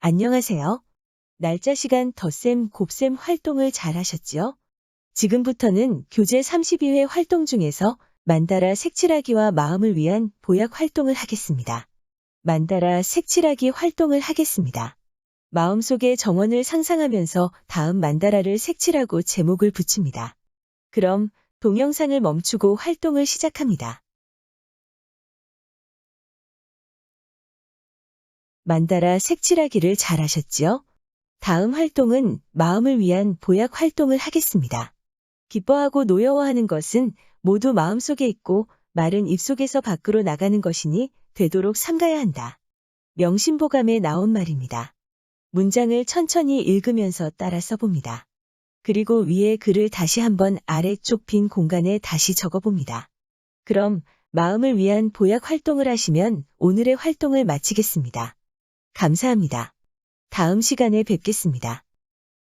안녕하세요. 날짜 시간 덧셈 곱셈 활동을 잘 하셨지요? 지금부터는 교재 32회 활동 중에서 만다라 색칠하기와 마음을 위한 보약 활동을 하겠습니다. 만다라 색칠하기 활동을 하겠습니다. 마음속의 정원을 상상하면서 다음 만다라를 색칠하고 제목을 붙입니다. 그럼 동영상을 멈추고 활동을 시작합니다. 만다라 색칠하기를 잘 하셨지요? 다음 활동은 마음을 위한 보약 활동을 하겠습니다. 기뻐하고 노여워하는 것은 모두 마음속에 있고 말은 입속에서 밖으로 나가는 것이니 되도록 삼가야 한다. 명심보감에 나온 말입니다. 문장을 천천히 읽으면서 따라 써봅니다. 그리고 위에 글을 다시 한번 아래쪽 빈 공간에 다시 적어봅니다. 그럼 마음을 위한 보약 활동을 하시면 오늘의 활동을 마치겠습니다. 감사합니다. 다음 시간에 뵙겠습니다.